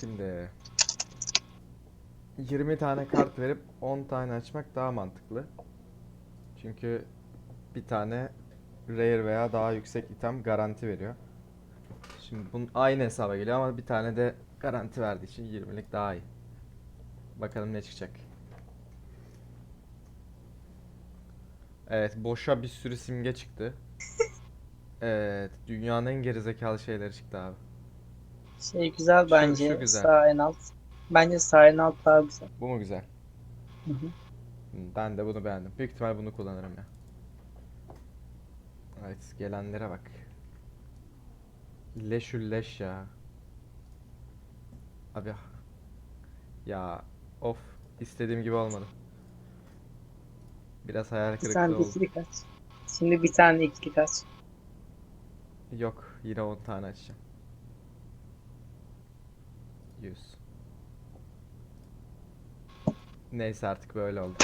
Şimdi 20 tane kart verip 10 tane açmak daha mantıklı. Çünkü bir tane rare veya daha yüksek item garanti veriyor. Şimdi bunun aynı hesaba geliyor ama bir tane de garanti verdiği için 20'lik daha iyi. Bakalım ne çıkacak. Evet, boşa bir sürü simge çıktı. Evet, dünyanın en gerizekalı şeyleri çıktı abi. Şey güzel bence. şu güzel. Sağ en alt. Bence sağ en alt daha güzel. Bu mu güzel? Hı hı. Ben de bunu beğendim. Büyük ihtimal bunu kullanırım ya. Evet, gelenlere bak. Leşül leş ya. Abi ya of istediğim gibi olmadı. Biraz hayal kırıklığı tane oldu. ikili kaç. Şimdi bir tane ikili kaç. Yok, yine 10 tane açacağım. 100. Neyse artık böyle oldu.